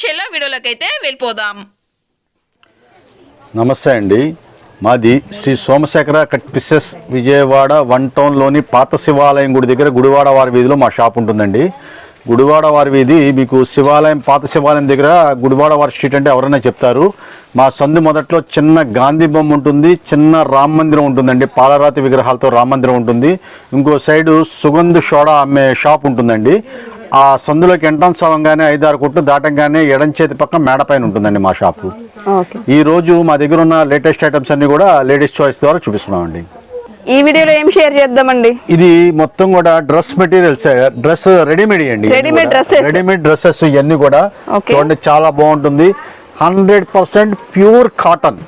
చెల్లో వీడియోలోకి వెళ్ళిపోదాం. నమస్తే అండి. మాది Shri Somasekhara cut pieces Vijayawada one టౌన్లోని పాత శివాలయం గుడి దగ్గర గుడివాడ వారి వీధిలో మా షాప్ ఉంటుందండి. గుడివాడ వారి వీధి మీకు శివాలయం పాత శివాలయం దగ్గర గుడివాడ వారి స్ట్రీట్ అంటే ఎవరైనా చెప్తారు. మా సందు మొదట్లో చిన్న గాంధీ బొమ్మ ఉంటుంది చిన్న రామ మందిరం ఉంటుందండి. పాలరాతి విగ్రహాలతో రామ మందిరం ఉంటుంది. ఇంకో సైడు సుగంధ షోడా అమ్మే షాప్ ఉంటుందండి. ఆ సందులోకి ఎంట్రన్స్ అవ్వగానే ఐదారు కొట్లు దాటంగానే ఎడం చేతి పక్క మేడ పైన ఉంటుందండి మా షాపు. ఈ రోజు మా దగ్గర ఉన్న లేటెస్ట్ ఐటమ్స్ అన్ని కూడా లేడీస్ చాయిస్ ద్వారా చూపిస్తున్నామండి. ఈ వీడియోలో ఏం షేర్ చేద్దామండి? ఇది మొత్తం కూడా డ్రెస్ మెటీరియల్స్ డ్రెస్ రెడీమేడ్ అండి dresses. రెడీమేడ్ డ్రెస్సెస్ ఇవన్నీ కూడా. చూడండి చాలా బాగుంటుంది. Hundred percent pure cotton.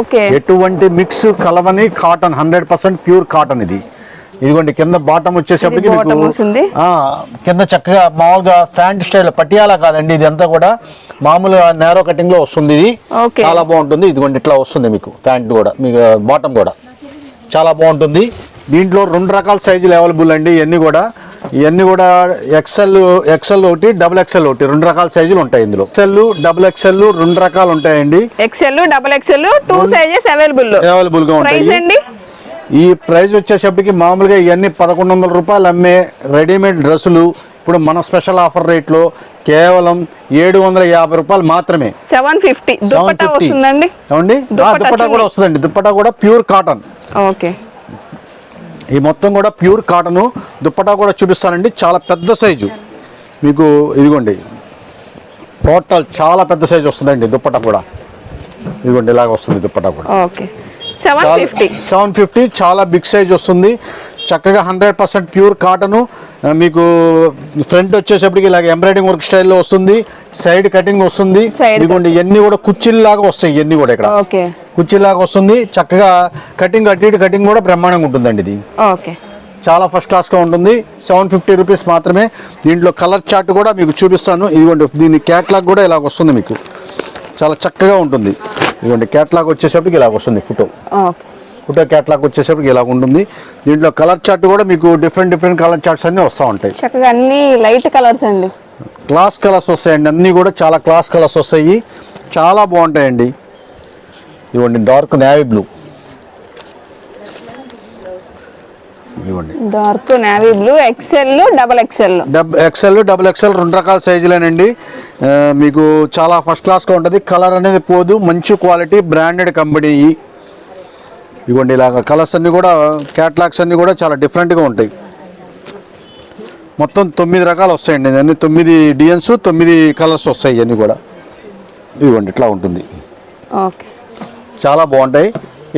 Okay. ఎటువంటి మిక్స్ కలవని cotton hundred percent pure cotton ఇది. ఇదిగోండి కింద బాటం వచ్చేసప్పటికి మీకు కింద చక్కగా మామూలుగా ప్యాంట్ స్టైల్ పటియాలా కాదండి ఇది అంతా కూడా మామూలుగా నేరో కటింగ్లో వస్తుంది ఇది. చాలా బాగుంటుంది. ఇదిగోండి ఇట్లా వస్తుంది మీకు ప్యాంట్ కూడా మీకు బాటం కూడా. చాలా బాగుంటుంది. దీంట్లో రెండు రకాల సైజులు అవైలబుల్ అండి ఇవన్నీ కూడా. ఇవన్నీ కూడా ఎక్సెల్ ఎక్సెల్ ఒకటి డబుల్ ఎక్సెల్ ఒకటి రెండు రకాల సైజులు ఉంటాయి ఇందులో. ఎక్సెల్ డబుల్ ఎక్సెల్ రెండు రకాలు ఉంటాయండి. XL double XL two sizes available అవైలబుల్గా ఉంటాయి. అండి ఈ ప్రైస్ వచ్చేసప్పటికి మామూలుగా ఇవన్నీ పదకొండు వందల రూపాయలు అమ్మే రెడీమేడ్ డ్రెస్సులు ఇప్పుడు మన స్పెషల్ ఆఫర్ రేట్లో కేవలం ఏడు వందల యాభై రూపాయలు మాత్రమే. Seven fifty. వస్తుందండి? ఏమండి? దుపట్టా కూడా. వస్తుందండి. దుపట్టా కూడా ప్యూర్ కాటన్. ఓకే. ఈ మొత్తం కూడా ప్యూర్ కాటన్ దుప్పటా కూడా చూపిస్తానండి. చాలా పెద్ద సైజు. మీకు ఇదిగోండి. టోటల్ చాలా పెద్ద సైజు వస్తుందండి దుప్పటా కూడా. ఇదిగోండి ఇలాగ వస్తుంది దుప్పటా కూడా. Okay. Seven fifty seven fifty చాలా బిగ్ సైజ్ వస్తుంది. చక్కగా హండ్రెడ్ పర్సెంట్ ప్యూర్ కాటను మీకు ఫ్రంట్ వచ్చేసప్పటికి ఇలాగ ఎంబ్రాయిడింగ్ వర్క్ స్టైల్లో వస్తుంది. సైడ్ కటింగ్ వస్తుంది. ఇదిగోండి ఇవన్నీ కూడా కుర్చీల్లాగా వస్తాయి ఇవన్నీ కూడా ఇక్కడ. కుర్చీలాగా వస్తుంది. చక్కగా కటింగ్ అటు ఇటు కటింగ్ కూడా బ్రహ్మాండంగా ఉంటుందండి ఇది. ఓకే. చాలా ఫస్ట్ క్లాస్గా ఉంటుంది. సెవెన్ ఫిఫ్టీ రూపీస్ మాత్రమే. దీంట్లో కలర్ చార్ట్ కూడా మీకు చూపిస్తాను. ఇదిగోండి దీని క్యాట్లాగ్ కూడా ఇలాగ వస్తుంది మీకు. చాలా చక్కగా ఉంటుంది. ఇదిగోండి క్యాట్లాగ్ వచ్చేసప్పటికి ఇలాగ వస్తుంది ఫోటో ఫోటో క్యాట్లాగ్ వచ్చేసప్పటికి ఇలాగ ఉంటుంది. దీంట్లో కలర్ చార్ట్ కూడా మీకు డిఫరెంట్ డిఫరెంట్ కలర్ చార్ట్స్ అన్నీ వస్తూ ఉంటాయి. చక్కగా అన్ని లైట్ కలర్స్ అండి. క్లాస్ కలర్స్ వస్తాయండి. అన్నీ కూడా చాలా క్లాస్ కలర్స్ వస్తాయి. చాలా బాగుంటాయండి. ఇవ్వండి డార్క్ నేవీ బ్లూ ఇవ్వండి dark navy blue XL double XL double XL double XL రెండు రకాల సైజులేనండి. మీకు చాలా ఫస్ట్ క్లాస్గా ఉంటుంది. కలర్ అనేది పోదు. మంచి క్వాలిటీ బ్రాండెడ్ కంపెనీ. ఇవ్వండి ఇలాగ కలర్స్ అన్నీ కూడా క్యాట్లాగ్స్ అన్నీ కూడా చాలా డిఫరెంట్గా ఉంటాయి. మొత్తం తొమ్మిది రకాలు వస్తాయండి. అన్ని తొమ్మిది డిజైన్స్ తొమ్మిది కలర్స్ వస్తాయి ఇవన్నీ కూడా. ఇవ్వండి ఇట్లా ఉంటుంది. చాలా బాగుంటాయి.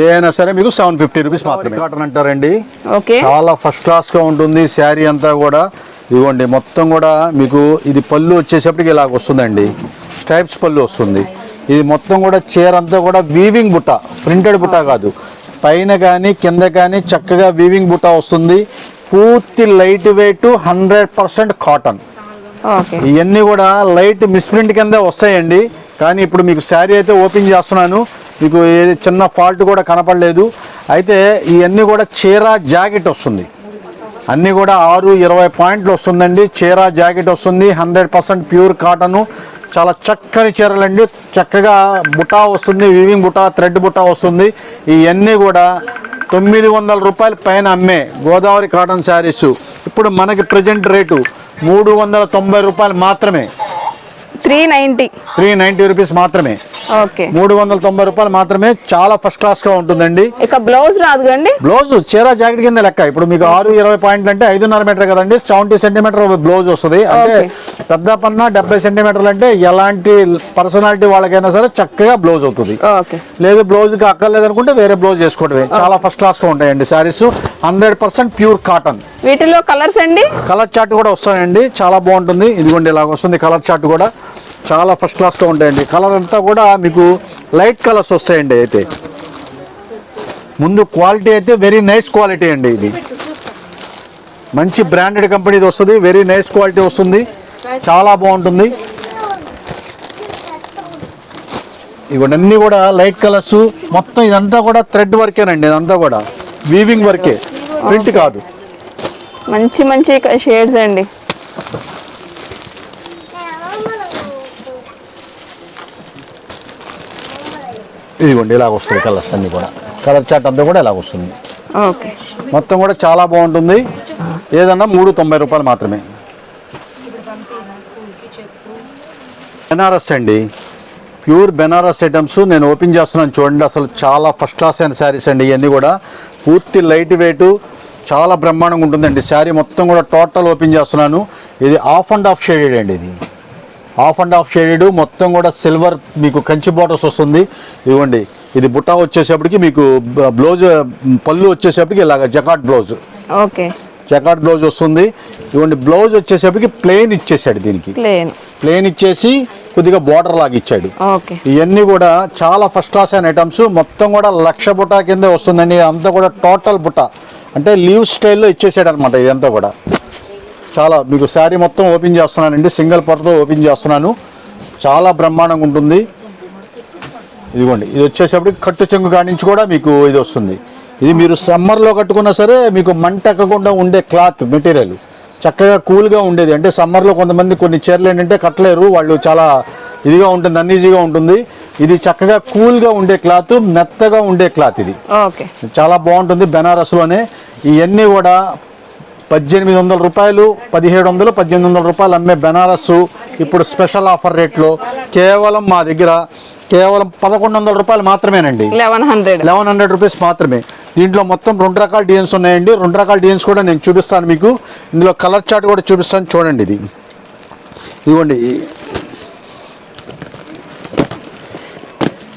ఏదైనా సరే మీకు సెవెన్ ఫిఫ్టీ రూపీస్ మాత్రమే. కాటన్ అంటారండి. ఓకే. చాలా ఫస్ట్ క్లాస్గా ఉంటుంది శారీ అంతా కూడా. ఇదిగోండి మొత్తం కూడా మీకు ఇది పళ్ళు వచ్చేసప్పటికి ఇలాగ వస్తుందండి. స్టైప్స్ పళ్ళు వస్తుంది. ఇది మొత్తం కూడా చీర అంతా కూడా వీవింగ్ బుట్ట ప్రింటెడ్ బుట్ట కాదు. పైన కానీ కింద కానీ చక్కగా వీవింగ్ బుట్ట వస్తుంది. పూర్తి light weight hundred percent cotton okay. ఇవన్నీ కూడా లైట్ మిస్ప్రింట్ కింద వస్తాయండి. కానీ ఇప్పుడు మీకు శారీ అయితే ఓపెన్ చేస్తున్నాను. మీకు ఏది చిన్న ఫాల్ట్ కూడా కనపడలేదు. అయితే ఇవన్నీ కూడా చీర జాకెట్ వస్తుంది. అన్నీ కూడా ఆరు ఇరవై పాయింట్లు వస్తుందండి. చీర జాకెట్ వస్తుంది. Hundred percent pure cotton. చాలా చక్కని చీరలండి. చక్కగా బుటా వస్తుంది. వీవింగ్ బుటా థ్రెడ్ బుటా వస్తుంది. ఇవన్నీ కూడా తొమ్మిది వందల రూపాయల పైన అమ్మే గోదావరి కాటన్ శారీస్. ఇప్పుడు మనకి ప్రజెంట్ రేటు మూడు వందల తొంభై రూపాయలు మాత్రమే. Three ninety. Three ninety rupees మాత్రమే. ఓకే. మూడు వందల తొంభై రూపాయలు మాత్రమే చాలా ఫస్ట్ క్లాస్గా ఉంటుందండి. ఇక బ్లౌజ్ రాదు కండి బ్లౌజ్ చీర జాకెట్ కింద లెక్క. ఇప్పుడు మీకు ఆరు ఇరవై పాయింట్లు అంటే ఐదున్నర మీటర్ కదండి సెవెంటీ సెంటీమీటర్ బ్లౌజ్ వస్తుంది. అంటే. పెద్ద పన్న డెబ్బై సెంటీమీటర్లు అంటే ఎలాంటి పర్సనాలిటీ వాళ్ళకైనా సరే చక్కగా బ్లౌజ్ అవుతుంది. లేదు బ్లౌజ్కి అక్కర్లేదు అనుకుంటే వేరే బ్లౌజ్ చేసుకోవడమే చాలా ఫస్ట్ క్లాస్గా ఉంటాయండి saris hundred percent pure cotton వీటిలో కలర్స్ అండి? కలర్ చార్ట్ కూడా వస్తాయండి. చాలా బాగుంటుంది. ఇదిగోండి ఇలాగ వస్తుంది కలర్ చార్ట్ కూడా. చాలా ఫస్ట్ క్లాస్గా ఉంటాయండి. కలర్ అంతా కూడా మీకు లైట్ కలర్స్ వస్తాయండి అయితే. ముందు క్వాలిటీ అయితే వెరీ నైస్ క్వాలిటీ అండి ఇది. మంచి బ్రాండెడ్ కంపెనీది వస్తుంది వెరీ నైస్ క్వాలిటీ వస్తుంది. చాలా బాగుంటుంది. ఇవన్నీ కూడా లైట్ కలర్స్ మొత్తం ఇదంతా కూడా థ్రెడ్ వర్కేనండి ఇదంతా కూడా. వీవింగ్ వర్కే ప్రింట్ కాదు. మంచి మంచి షేడ్స్ అండి. ఇదిగోండి ఇలాగ వస్తుంది కలర్స్ అన్ని కూడా. కలర్ చాట్ అంతా కూడా ఇలాగ వస్తుంది. ఓకే. మొత్తం కూడా చాలా బాగుంటుంది. ఏదన్నా మూడు తొంభై రూపాయలు మాత్రమే. బెనారస్ అండి. ప్యూర్ బెనారస్ ఐటమ్స్ నేను ఓపెన్ చేస్తున్నాను చూడండి అసలు చాలా ఫస్ట్ క్లాస్ అయిన శారీస్ అండి ఇవన్నీ కూడా. పూర్తి లైట్ వెయిట్ చాలా బ్రహ్మాండంగా ఉంటుందండి. శారీ మొత్తం కూడా టోటల్ ఓపెన్ చేస్తున్నాను. ఇది ఆఫ్ అండ్ ఆఫ్ షేడెడ్ అండి ఇది. ఆఫ్ అండ్ ఆఫ్ షేడెడ్ మొత్తం కూడా సిల్వర్ మీకు కంచి బాటర్స్ వస్తుంది. ఇవ్వండి ఇది బుట్టా వచ్చేసేపటికి మీకు బ్లౌజ్ పళ్ళు వచ్చేసేపటికి ఇలాగ జకాట్ బ్లౌజ్. ఓకే. జకాట్ బ్లౌజ్ వస్తుంది. ఇవ్వండి బ్లౌజ్ వచ్చేసేపటికి ప్లెయిన్ ఇచ్చేసాడు దీనికి. ప్లెయిన్ ఇచ్చేసి కొద్దిగా బార్డర్ లాగా ఇచ్చాడు. ఇవన్నీ కూడా చాలా ఫస్ట్ క్లాస్ అయిన ఐటమ్స్. మొత్తం కూడా లక్ష బుట్ట కింద వస్తుందండి. అంతా కూడా టోటల్ బుట్ట అంటే లీవ్ స్టైల్లో ఇచ్చేసాడు అనమాట ఇదంతా కూడా. చాలా మీకు శారీ మొత్తం ఓపెన్ చేస్తున్నానండి సింగిల్ పొరతో ఓపెన్ చేస్తున్నాను. చాలా బ్రహ్మాండంగా ఉంటుంది. ఇదిగోండి ఇది వచ్చేసేపటికి కట్టు చెంగు కాడి నుంచి కూడా మీకు ఇది వస్తుంది. ఇది మీరు సమ్మర్లో కట్టుకున్నా సరే మీకు మంట ఎక్కకుండా ఉండే క్లాత్ మెటీరియల్. చక్కగా కూల్గా ఉండేది. అంటే సమ్మర్లో కొంతమంది కొన్ని చీరలు ఏంటంటే కట్టలేరు. వాళ్ళు చాలా ఇదిగా ఉంటుంది అన్ఈజీగా ఉంటుంది. ఇది చక్కగా కూల్గా ఉండే క్లాత్ మెత్తగా ఉండే క్లాత్ ఇది. చాలా బాగుంటుంది బెనారస్లోనే. ఇవన్నీ కూడా పద్దెనిమిది వందల రూపాయలు పదిహేడు వందలు పద్దెనిమిది వందల రూపాయలు అమ్మే బెనారస్ ఇప్పుడు స్పెషల్ ఆఫర్ రేట్లో కేవలం మా దగ్గర కేవలం పదకొండు వందల రూపాయలు మాత్రమేనండి. Eleven hundred. Eleven hundred rupees మాత్రమే. దీంట్లో మొత్తం రెండు రకాల డిజైన్స్ ఉన్నాయండి. రెండు రకాల డిజైన్స్ కూడా నేను చూపిస్తాను మీకు. ఇందులో కలర్ చార్ట్ కూడా చూపిస్తాను. చూడండి ఇది. ఇదిగోండి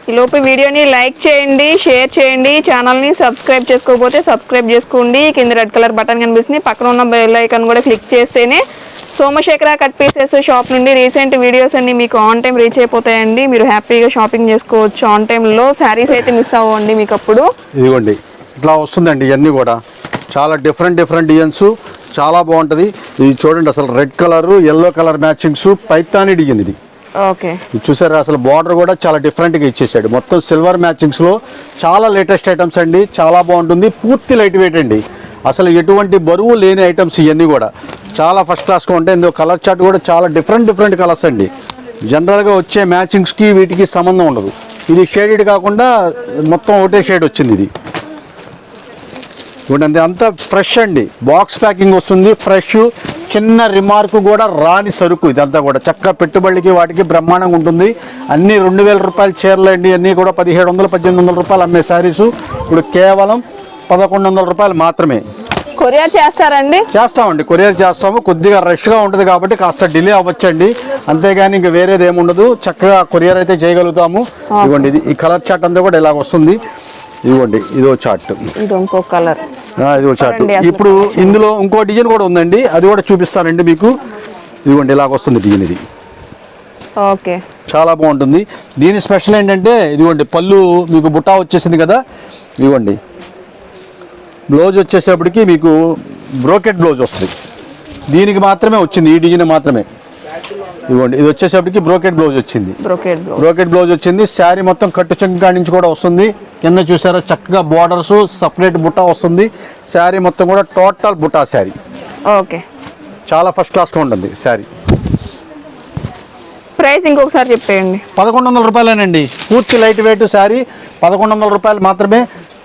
ఈ వీడియోని లైక్ చేయండి షేర్ చేయండి ఛానల్ని సబ్స్క్రైబ్ చేసుకోకపోతే సబ్స్క్రైబ్ చేసుకోండి. కింద రెడ్ కలర్ బటన్ కనిపిస్తుంది. పక్కన ఉన్న బెల్ ఐకాన్ కూడా క్లిక్ చేస్తేనే సోమశేఖర కట్ పీసెస్ షాప్ నుండి రీసెంట్ వీడియోస్ అన్ని మీకు ఆన్ టైం రీచ్ అయిపోతాయండి. మీరు హ్యాపీగా షాపింగ్ చేసుకోవచ్చు. ఆన్ టైంలో శారీస్ అయితే మిస్ అవ్వండి మీకు అప్పుడు ఇదిగోండి. ఇట్లా వస్తుందండి ఇవన్నీ కూడా. చాలా డిఫరెంట్ డిఫరెంట్ డిజైన్స్ చాలా బాగుంటుంది. ఇది చూడండి అసలు red colour yellow colour matchings Paithani design ఇది. చూసారా అసలు బార్డర్ కూడా చాలా డిఫరెంట్గా ఇచ్చేసాడు. మొత్తం సిల్వర్ మ్యాచింగ్స్లో చాలా లేటెస్ట్ ఐటమ్స్ అండి చాలా బాగుంటుంది పూర్తి లైట్ వెయిట్ అండి. అసలు ఎటువంటి బరువు లేని ఐటమ్స్ ఇవన్నీ కూడా. చాలా ఫస్ట్ క్లాస్గా ఉంటాయి ఇందులో కలర్ చార్ట్ కూడా చాలా డిఫరెంట్ డిఫరెంట్ కలర్స్ అండి. జనరల్గా వచ్చే మ్యాచింగ్స్కి వీటికి సంబంధం ఉండదు. ఇది షేడెడ్ కాకుండా మొత్తం ఒకటే షేడ్ వచ్చింది ఇది. చూడండి అంతా ఫ్రెష్ అండి. బాక్స్ ప్యాకింగ్ వస్తుంది ఫ్రెష్ చిన్న రిమార్క్ కూడా రాని సరుకు ఇదంతా కూడా. చక్క పెట్టుబడికి వాటికి బ్రహ్మాండంగా ఉంటుంది. అన్ని రెండు వేల రూపాయల చీరలు అండి అన్నీ కూడా పదిహేడు వందలు పద్దెనిమిది వందల రూపాయలు అమ్మే శారీస్. ఇప్పుడు కేవలం పదకొండు వందల రూపాయలు మాత్రమే. కొరియర్ చేస్తారండి? చేస్తామండి కొరియర్ చేస్తాము. కొద్దిగా రష్గా ఉంటుంది కాబట్టి కాస్త డిలే అవ్వచ్చండి. అంతేగాని ఇంకా వేరేది ఏముండదు చక్కగా కొరియర్ అయితే చేయగలుగుతాము. ఇదిగోండి ఇది ఈ కలర్ చార్ట్ అంతా కూడా ఇలాగ వస్తుంది. ఇదిగోండి ఇదో చార్ట్ ఇది ఇంకో కలర్ ఆ, ఇదిగో చార్ట్ ఇప్పుడు ఇందులో ఇంకో డిజైన్ కూడా ఉందండి. అది కూడా చూపిస్తానండి మీకు. ఇదిగోండి ఇలాగ వస్తుంది డిజైన్ ఇది. ఓకే. చాలా బాగుంటుంది. దీని స్పెషల్ ఏంటంటే ఇదిగోండి పళ్ళు మీకు బుట్టా వచ్చేసింది కదా. ఇదిగోండి. బ్లౌజ్ వచ్చేసేపటికి మీకు బ్రోకెట్ బ్లౌజ్ వస్తుంది. దీనికి మాత్రమే వచ్చింది ఈ డిజైన్ మాత్రమే. ఇదిగోండి ఇది వచ్చేసేపటికి బ్రోకెట్ బ్లౌజ్ వచ్చింది. Brocade blouse. వచ్చింది. శారీ మొత్తం కట్టు చెంకా నుంచి కూడా వస్తుంది. కింద చూసారా చక్కగా బార్డర్స్ సపరేట్ బుట్ట వస్తుంది. శారీ మొత్తం కూడా టోటల్ బుట్టా శారీ. ఓకే. చాలా ఫస్ట్ క్లాస్గా ఉంటుంది శారీ. ప్రైస్ ఇంకొకసారి చెప్పేయండి. పదకొండు వందల రూపాయలేనండి. పూర్తి లైట్ వెయిట్ శారీ. పదకొండు వందల రూపాయలు మాత్రమే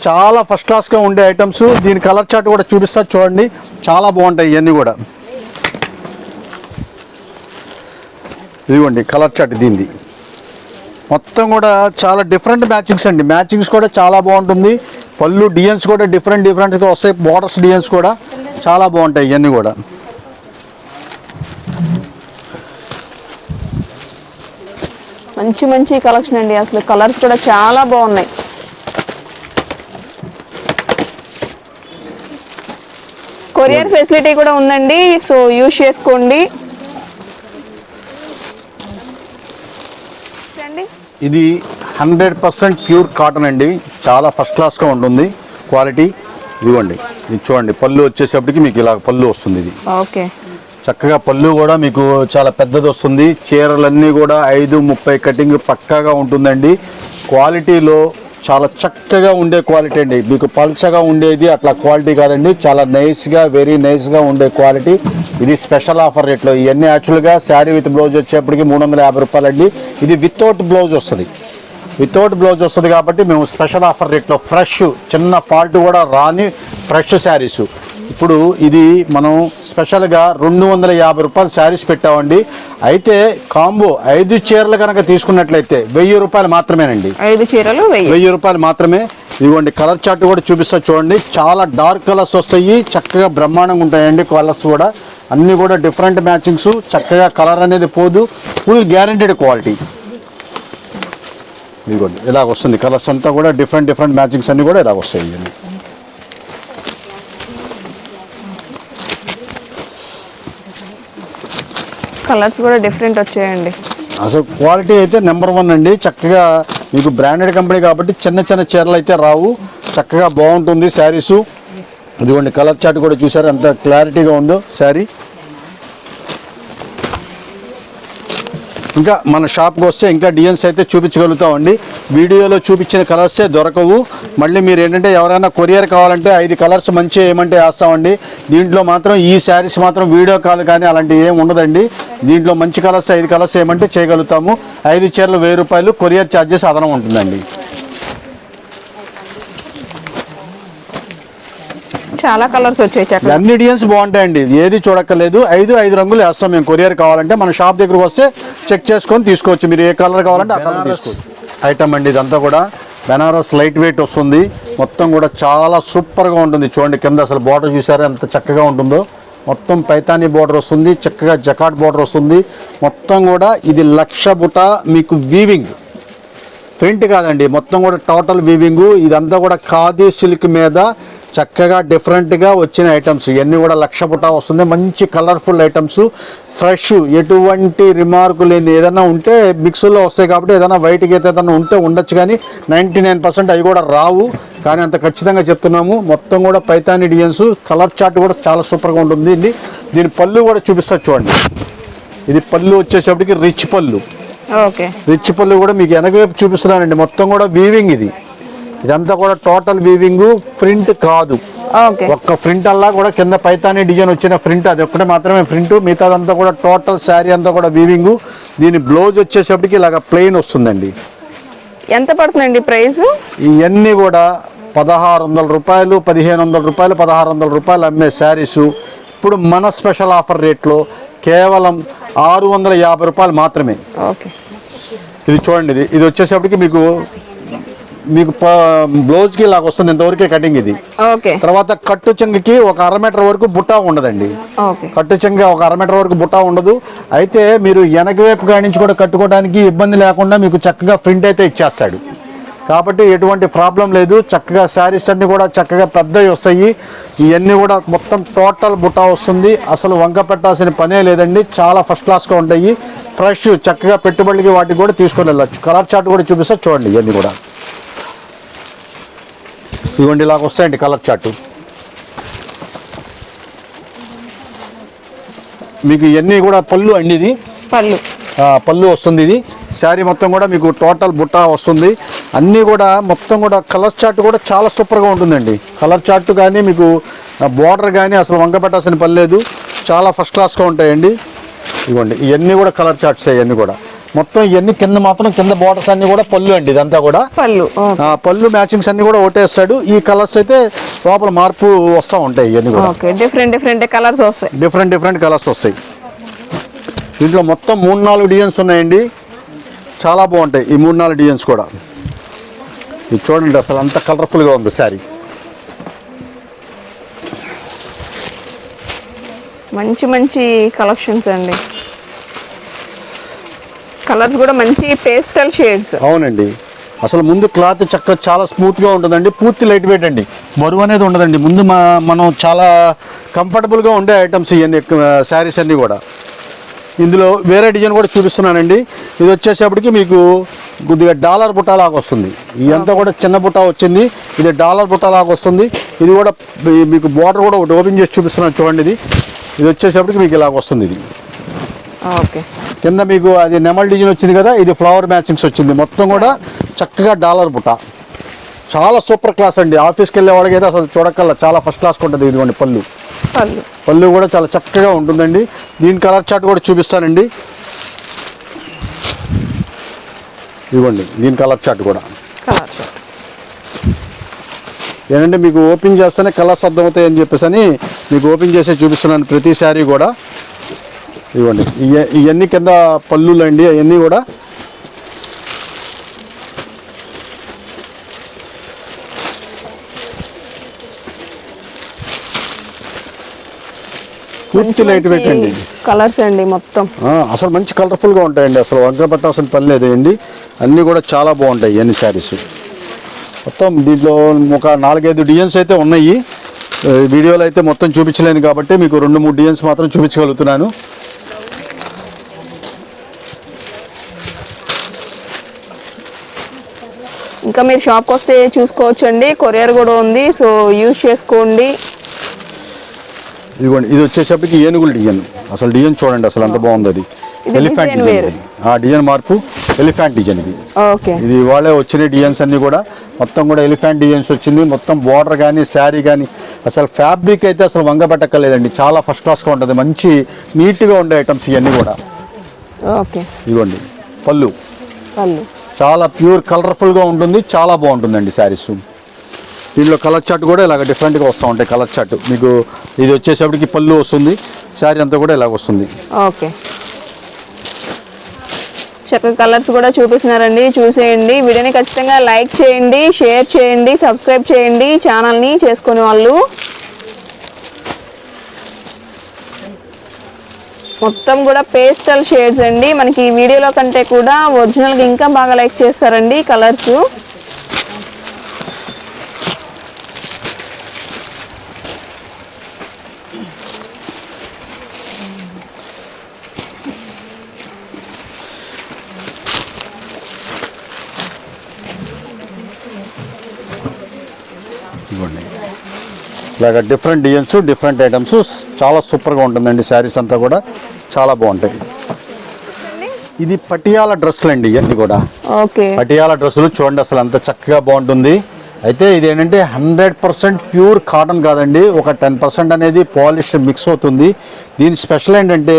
చాలా ఫస్ట్ క్లాస్గా ఉండే ఐటమ్స్. దీని కలర్ చార్ట్ కూడా చూపిస్తా చూడండి. చాలా బాగుంటాయి ఇవన్నీ కూడా. ఇదిగోండి కలర్ చార్ట్ దీనిది. మొత్తం కూడా చాలా డిఫరెంట్ మ్యాచింగ్స్ అండి. మ్యాచింగ్స్ కూడా చాలా బాగుంటుంది. పళ్ళు డిజైన్స్ కూడా డిఫరెంట్ డిఫరెంట్గా వస్తాయి. బార్డర్స్ డిజైన్స్ కూడా చాలా బాగుంటాయి ఇవన్నీ కూడా. మంచి మంచి కలెక్షన్ అండి. అసలు కలర్స్ కూడా చాలా బాగున్నాయి. కొరియర్ ఫెసిలిటీ కూడా ఉందండి. సో యూజ్ చేసుకోండి. ఇది హండ్రెడ్ పర్సెంట్ ప్యూర్ కాటన్ అండి. చాలా ఫస్ట్ క్లాస్గా ఉంటుంది. క్వాలిటీ ఇదిగోండి. ఇది చూడండి పళ్ళు వచ్చేసేపటికి మీకు ఇలా పళ్ళు వస్తుంది ఇది. ఓకే. చక్కగా పళ్ళు కూడా మీకు చాలా పెద్దది వస్తుంది. చీరలన్నీ కూడా ఐదు ముప్పై కటింగ్ పక్కాగా ఉంటుందండి. క్వాలిటీలో చాలా చక్కగా ఉండే క్వాలిటీ అండి. మీకు పల్చగా ఉండేది అట్లా క్వాలిటీ కాదండి. చాలా నైస్గా వెరీ నైస్గా ఉండే క్వాలిటీ. ఇది స్పెషల్ ఆఫర్ రేట్లో. ఇవన్నీ యాక్చువల్గా శారీ విత్ బ్లౌజ్ వచ్చేప్పటికి మూడు వందల యాభై రూపాయలండి. ఇది వితౌట్ బ్లౌజ్ వస్తుంది. వితౌట్ బ్లౌజ్ వస్తుంది కాబట్టి మేము స్పెషల్ ఆఫర్ రేట్లో ఫ్రెష్ చిన్న ఫాల్ట్ కూడా రాని ఫ్రెష్ శారీస్. ఇప్పుడు ఇది మనం స్పెషల్గా రెండు వందల యాభై రూపాయలు శారీస్ పెట్టామండి. అయితే కాంబో ఐదు చీరలు కనుక తీసుకున్నట్లయితే వెయ్యి రూపాయలు మాత్రమేనండి. ఐదు చీరలు వెయ్యి రూపాయలు మాత్రమే. ఇదిగోండి కలర్ చార్ట్ కూడా చూపిస్తా చూడండి. చాలా డార్క్ కలర్స్ వస్తాయి చక్కగా బ్రహ్మాండంగా ఉంటాయండి కలర్స్ కూడా. అన్నీ కూడా డిఫరెంట్ మ్యాచింగ్స్ చక్కగా కలర్ అనేది పోదు ఫుల్ గ్యారంటీడ్ క్వాలిటీ. ఇదిగోండి ఇలాగ వస్తుంది. కలర్స్ అంతా కూడా డిఫరెంట్ డిఫరెంట్ మ్యాచింగ్స్ అన్నీ కూడా ఇలాగ వస్తాయి. కలర్స్ కూడా డిఫరెంట్ వచ్చాయండి. అసలు క్వాలిటీ అయితే నెంబర్ వన్ అండి. చక్కగా మీకు బ్రాండెడ్ కంపెనీ కాబట్టి చిన్న చిన్న చీరలు అయితే రావు. చక్కగా బాగుంటుంది శారీసు. ఇదిగోండి కలర్ చార్ట్ కూడా చూసారు? ఎంత క్లారిటీగా ఉందో శారీ. ఇంకా మన షాప్కి వస్తే ఇంకా డిజైన్స్ అయితే చూపించగలుగుతామండి. వీడియోలో చూపించిన కలర్సే దొరకవు. మళ్ళీ మీరు ఏంటంటే ఎవరైనా కొరియర్ కావాలంటే ఐదు కలర్స్ మంచి ఏమంటే వేస్తామండి. దీంట్లో మాత్రం ఈ శారీస్ మాత్రం వీడియో కాల్ కానీ అలాంటివి ఏమి ఉండదండి. దీంట్లో మంచి కలర్స్ ఐదు కలర్స్ ఏమంటే చేయగలుగుతాము. ఐదు చీరలు వెయ్యి రూపాయలు కొరియర్ ఛార్జెస్ అదనం ఉంటుందండి. చాలా కలర్స్ వచ్చాయి అన్ని డిజైన్స్ బాగుంటాయండి. ఇది ఏది చూడక్కర్లేదు. ఐదు ఐదు రంగులు వేస్తాం మేము. కొరియర్ కావాలంటే మన షాప్ దగ్గరకు వస్తే చెక్ చేసుకొని తీసుకోవచ్చు. మీరు ఏ కలర్ కావాలంటే ఆ కలర్ తీసుకోవచ్చు. ఐటమ్ అండి ఇదంతా కూడా. బెనారస్ లైట్ వెయిట్ వస్తుంది. మొత్తం కూడా చాలా సూపర్గా ఉంటుంది. చూడండి కింద అసలు బార్డర్ చూసారా? ఎంత చక్కగా ఉంటుందో. మొత్తం పైతానీ బార్డర్ వస్తుంది. చక్కగా జకాట్ బార్డర్ వస్తుంది. మొత్తం కూడా ఇది లక్ష బుట మీకు వీవింగ్ ప్రింట్ కాదండి మొత్తం కూడా టోటల్ వీవింగ్ ఇదంతా కూడా ఖాదీ సిల్క్ మీద చక్కగా డిఫరెంట్గా వచ్చిన ఐటమ్స్. ఇవన్నీ కూడా లక్ష పుట వస్తుంది. మంచి కలర్ఫుల్ ఐటమ్స్. ఫ్రెష్ ఎటువంటి రిమార్కు లేని ఏదైనా ఉంటే మిక్స్లో వస్తాయి కాబట్టి ఏదైనా వైట్కి అయితే ఏదైనా ఉంటే ఉండొచ్చు కానీ నైంటీ నైన్ పర్సెంట్ అవి కూడా రావు. కానీ అంత ఖచ్చితంగా చెప్తున్నాము. మొత్తం కూడా పైతాని డిజైన్స్ కలర్ చార్ట్ కూడా చాలా సూపర్గా ఉంటుంది. దీని పళ్ళు కూడా చూపిస్తా చూడండి. ఇది పళ్ళు వచ్చేసేపటికి రిచ్ పళ్ళు. రిచ్ పళ్ళు కూడా మీకు వెనక వైపు చూపిస్తున్నానండి. మొత్తం కూడా వీవింగ్ ఇది. ఇదంతా కూడా టోటల్ వీవింగ్ ప్రింట్ కాదు. ఒక్క ప్రింట్ అల్లా కూడా కింద పైతాని డిజైన్ వచ్చిన ప్రింట్ అది ఒక్కటే మాత్రమే ప్రింట్ మిగతాదంతా కూడా టోటల్ శారీ అంతా కూడా వీవింగ్ దీని బ్లౌజ్ వచ్చేసప్పటికి ఇలాగ ప్లెయిన్ వస్తుందండి. ఎంత పడుతుందండి ప్రైస్ ఇవన్నీ కూడా పదహారు వందల రూపాయలు పదిహేను వందల రూపాయలు పదహారు వందల రూపాయలు అమ్మే శారీసు ఇప్పుడు మన స్పెషల్ ఆఫర్ రేట్లో కేవలం ఆరు వందల యాభై రూపాయలు మాత్రమే. ఇది చూడండి ఇది ఇది వచ్చేసప్పటికి మీకు మీకు ప- బ్లౌజ్కి ఇలాగ వస్తుంది ఇంతవరకే కటింగ్ ఇది. తర్వాత కట్టు చెంగుకి ఒక అర మీటర్ వరకు బుట్ట ఉండదండి. కట్టు చెంగ ఒక అర మీటర్ వరకు బుట్ట ఉండదు. అయితే మీరు వెనక వైపు కాడి నుంచి కూడా కట్టుకోవడానికి ఇబ్బంది లేకుండా మీకు చక్కగా ప్రింట్ అయితే ఇచ్చేస్తాడు. కాబట్టి ఎటువంటి ప్రాబ్లం లేదు. చక్కగా శారీస్ అన్ని కూడా చక్కగా పెద్దవి వస్తాయి. ఇవన్నీ కూడా మొత్తం టోటల్ బుట్ట వస్తుంది. అసలు వంక పెట్టాల్సిన పనే లేదండి. చాలా ఫస్ట్ క్లాస్గా ఉంటాయి. ఫ్రెష్ చక్కగా పెట్టుబడికి వాటికి కూడా తీసుకొని వెళ్ళచ్చు. కలర్ చార్ట్ కూడా చూపిస్తే. చూడండి ఇవన్నీ కూడా. ఇవ్వండి ఇలాగ వస్తాయండి కలర్ చార్టు. మీకు ఇవన్నీ కూడా పళ్ళు అండి ఇది? పళ్ళు. పళ్ళు వస్తుంది ఇది. శారీ మొత్తం కూడా మీకు టోటల్ బుట్ట వస్తుంది. అన్నీ కూడా మొత్తం కూడా కలర్ చార్ట్ కూడా చాలా సూపర్గా ఉంటుందండి. కలర్ చార్ట్ కానీ మీకు బార్డర్ కానీ అసలు వంక పెట్టాల్సిన పని లేదు. చాలా ఫస్ట్ క్లాస్గా ఉంటాయండి. ఇవ్వండి ఇవన్నీ కూడా కలర్ చార్ట్స్ ఇవన్నీ కూడా. మొత్తం ఇవన్నీ కింద మాత్రం కింద బార్డర్స్ అన్నీ కూడా పళ్ళు అండి ఇదంతా కూడా. పళ్ళు పళ్ళు మ్యాచింగ్స్ అన్నీ కూడా ఓటేస్తాడు ఈ కలర్స్ అయితే లోపల మార్పు వస్తూ ఉంటాయి ఇవన్నీ కూడా. డిఫరెంట్ డిఫరెంట్ కలర్స్ వస్తాయి. డిఫరెంట్ డిఫరెంట్ కలర్స్ వస్తాయి. దీంట్లో మొత్తం మూడు నాలుగు డిజైన్స్ ఉన్నాయండి. చాలా బాగుంటాయి. ఈ మూడు నాలుగు డిజైన్స్ కూడా. ఇది చూడండి అసలు అంత కలర్ఫుల్గా ఉంది శారీ. మంచి మంచి కలెక్షన్స్ అండి. కలర్స్ కూడా మంచి పేస్టల్ షేడ్స్. అవునండి. అసలు ముందు క్లాత్ చక్క చాలా స్మూత్గా ఉంటుందండి. పూర్తి లైట్ వెయిట్ అండి. బరువు అనేది ఉండదండి. ముందు మనం చాలా కంఫర్టబుల్గా ఉండే ఐటమ్స్ ఇవన్నీ శారీస్ అన్నీ కూడా. ఇందులో వేరే డిజైన్ కూడా చూపిస్తున్నానండి. ఇది వచ్చేసేపటికి మీకు కొద్దిగా డాలర్ బుట్ట లాగా వస్తుంది. ఇదంతా కూడా చిన్న బుట్ట వచ్చింది. ఇది డాలర్ బుట్ట లాగా వస్తుంది. ఇది కూడా మీకు బార్డర్ కూడా ఒకటి ఓపెన్ చేసి చూపిస్తున్నాను చూడండి ఇది. ఇది వచ్చేసప్పటికి మీకు ఇలాగ వస్తుంది ఇది. ఓకే. కింద మీకు అది నెమల్ డిజైన్ వచ్చింది కదా ఇది ఫ్లవర్ మ్యాచింగ్స్ వచ్చింది. మొత్తం కూడా చక్కగా డాలర్ బుట్ట. చాలా సూపర్ క్లాస్ అండి. ఆఫీస్కి వెళ్ళే వాడికి అయితే అసలు చూడకల్లా చాలా ఫస్ట్ క్లాస్ ఉంటుంది ఇదిగోండి పళ్ళు. పళ్ళు. పళ్ళు కూడా చాలా చక్కగా ఉంటుందండి. దీని కలర్ చార్ట్ కూడా చూపిస్తానండి. ఇవ్వండి దీని కలర్ చార్ట్ కూడా. కలర్ ఏంటంటే మీకు ఓపెన్ చేస్తేనే కలర్స్ అర్థమవుతాయి అని చెప్పేసి అని మీకు ఓపెన్ చేసి చూపిస్తున్నాను ప్రతి శారీ కూడా. ఇవ్వండి ఇవన్నీ కింద పళ్ళులు అండి అవన్నీ కూడా. పూర్తి లైట్ వెయిట్ అండి కలర్స్ అండి మొత్తం. అసలు మంచి కలర్ఫుల్గా ఉంటాయండి. అసలు వంక పట్టాల్సిన పని లేదండి అన్నీ కూడా చాలా బాగుంటాయి అన్ని శారీస్ మొత్తం దీంట్లో ఒక నాలుగైదు డిజైన్స్ అయితే ఉన్నాయి. వీడియోలో అయితే మొత్తం చూపించలేను కాబట్టి మీకు రెండు మూడు డిజైన్స్ మాత్రం చూపించగలుగుతున్నాను. ఇంకా మీరు షాప్కి వస్తే చూసుకోవచ్చు అండి కొరియర్ కూడా ఉంది సో యూజ్ చేసుకోండి. ఇదిగోండి ఇది వచ్చేసరికి ఏనుగుల డిజైన్ అసలు డిజైన్ చూడండి అసలు అంత బాగుంది అది. Elephant design. ఆ డిజైన్ మార్పు ఎలిఫెంట్ డిజైన్ ఇది. ఇది వాళ్ళే వచ్చిన డిజైన్స్ అన్ని కూడా మొత్తం కూడా ఎలిఫెంట్ డిజైన్స్ వచ్చింది. మొత్తం బార్డర్ కానీ శారీ కానీ అసలు ఫ్యాబ్రిక్ అయితే అసలు వంగ పెట్టక్కర్లేదండి. చాలా ఫస్ట్ క్లాస్గా ఉంటుంది. మంచి నీట్గా ఉండే ఐటమ్స్ ఇవన్నీ కూడా. పళ్ళు. పళ్ళు. చాలా ప్యూర్ కలర్ఫుల్గా ఉంటుంది. చాలా బాగుంటుందండి శారీస్ దీనిలో కలర్ చార్ట్ కూడా ఇలాగ డిఫరెంట్గా వస్తూ ఉంటాయి కలర్ చార్ట్. మీకు ఇది వచ్చేసప్పటికి పళ్ళు వస్తుంది శారీ అంతా కూడా ఇలాగ వస్తుంది. ఓకే. చక్కగా కలర్స్ కూడా చూపిస్తున్నారండి. చూసేయండి. వీడియోని ఖచ్చితంగా లైక్ చేయండి షేర్ చేయండి సబ్స్క్రైబ్ చేయండి. ఛానల్ని చేసుకునే వాళ్ళు మొత్తం కూడా పేస్టల్ షేడ్స్ అండి. మనకి ఈ వీడియోలో కంటే కూడా ఒరిజినల్గా ఇంకా బాగా లైక్ చేస్తారండి కలర్స్. ఇలాగ డిఫరెంట్ డిజైన్స్ డిఫరెంట్ ఐటమ్స్ చాలా సూపర్గా ఉంటుందండి శారీస్ అంతా కూడా. చాలా బాగుంటాయి. ఇది పటియాల డ్రెస్సులు అండి ఇవన్నీ కూడా. పటియాల డ్రెస్సులు చూడండి అసలు అంత చక్కగా బాగుంటుంది. అయితే ఇది ఏంటంటే హండ్రెడ్ పర్సెంట్ ప్యూర్ కాటన్ కాదండి. ఒక టెన్ పర్సెంట్ అనేది పాలిష్ మిక్స్ అవుతుంది. దీని స్పెషల్ ఏంటంటే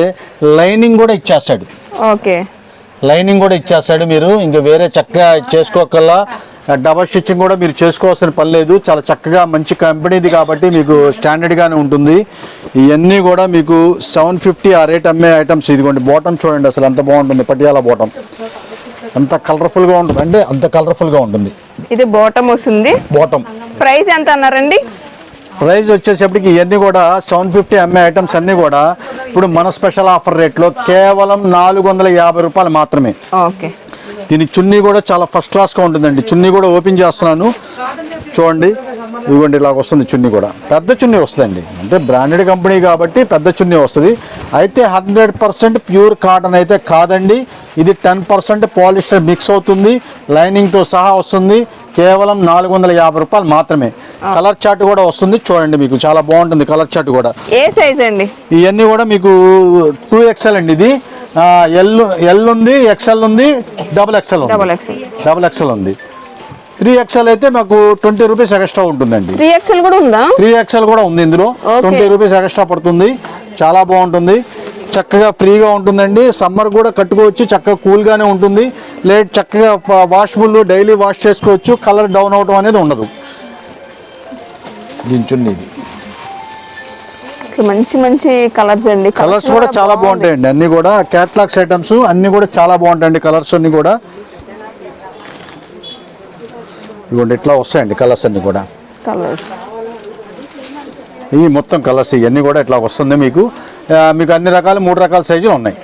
లైనింగ్ కూడా ఇచ్చేస్తాడు. ఓకే. లైనింగ్ కూడా ఇచ్చేస్తాడు మీరు. ఇంకా వేరే చక్కగా చేసుకోకల్లా. డబల్ స్టిచ్చింగ్ కూడా మీరు చేసుకోవాల్సిన పని లేదు. చాలా చక్కగా మంచి కంపెనీది కాబట్టి మీకు స్టాండర్డ్గానే ఉంటుంది. ఇవన్నీ కూడా మీకు సెవెన్ ఫిఫ్టీ ఆ రేట్ అమ్మే ఐటమ్స్ ఇదిగోండి. బాటమ్ చూడండి అసలు ఎంత బాగుంటుంది. పటియాలా బాటమ్ అంత కలర్ఫుల్గా ఉంటుంది. అంటే అంత కలర్ఫుల్గా ఉంటుంది. ఇది బాటమ్ వస్తుంది. బాటమ్ ప్రైస్ ఎంత అన్నారండి ప్రైస్ వచ్చేసప్పటికి ఇవన్నీ కూడా సెవెన్ ఫిఫ్టీ ఎంఏ ఐటమ్స్ అన్నీ కూడా. ఇప్పుడు మన స్పెషల్ ఆఫర్ రేట్లో కేవలం నాలుగు వందల యాభై రూపాయలు మాత్రమే. దీని చున్నీ కూడా చాలా ఫస్ట్ క్లాస్గా ఉంటుందండి. చున్నీ కూడా ఓపెన్ చేస్తున్నాను. చూడండి. ఇదిగోండి ఇలాగ వస్తుంది చున్నీ కూడా. పెద్ద చున్నీ వస్తుందండి. అంటే బ్రాండెడ్ కంపెనీ కాబట్టి పెద్ద చున్నీ వస్తుంది. అయితే హండ్రెడ్ పర్సెంట్ ప్యూర్ కాటన్ అయితే కాదండి. ఇది టెన్ పర్సెంట్ పాలిస్టర్ మిక్స్ అవుతుంది. లైనింగ్తో సహా వస్తుంది. కేవలం నాలుగు వందల యాభై రూపాయలు మాత్రమే. కలర్ చార్ట్ కూడా వస్తుంది. చూడండి మీకు చాలా బాగుంటుంది కలర్ చార్ట్ కూడా. ఏ సైజ్ అండి? ఇవన్నీ కూడా మీకు టూ ఎక్స్ఎల్ అండి ఇది. ఎల్ ఎల్ ఉంది ఎక్స్ఎల్ ఉంది డబుల్ ఎక్స్ఎల్ ఉంది. డబల్ ఎక్స్ఎల్ డబుల్ ఎక్స్ఎల్ ఉంది. త్రీ ఎక్స్ఎల్ అయితే మాకు ట్వంటీ రూపీస్ ఎక్స్ట్రా ఉంటుందండి. త్రీ ఎక్స్ఎల్ కూడా ఉందా? త్రీ ఎక్స్ఎల్ కూడా ఉంది ఇందులో. ట్వంటీ రూపీస్ ఎక్స్ట్రా పడుతుంది. చాలా బాగుంటుంది. చక్కగా ఫ్రీగా ఉంటుందండి. సమ్మర్ కూడా కట్టుకోవచ్చు. చక్కగా కూల్గానే ఉంటుంది. లేట్ చక్కగా వాషబుల్ డైలీ వాష్ చేసుకోవచ్చు. కలర్ డౌన్ అవటం అనేది ఉండదు. అసలు మంచి మంచి కలర్స్ అండి. కలర్స్ కూడా చాలా బాగుంటాయండి. అన్ని కూడా క్యాట్లాగ్స్ ఐటమ్స్ అన్ని కూడా చాలా బాగుంటాయండి కలర్స్ అన్ని కూడా. ఇవ్వండి ఇట్లా వస్తాయండి కలర్స్ అన్ని కూడా. కలర్స్. ఇవి మొత్తం కలర్స్ ఇవన్నీ కూడా ఇట్లా వస్తుంది మీకు. మీకు అన్ని రకాల మూడు రకాల సైజులు ఉన్నాయి.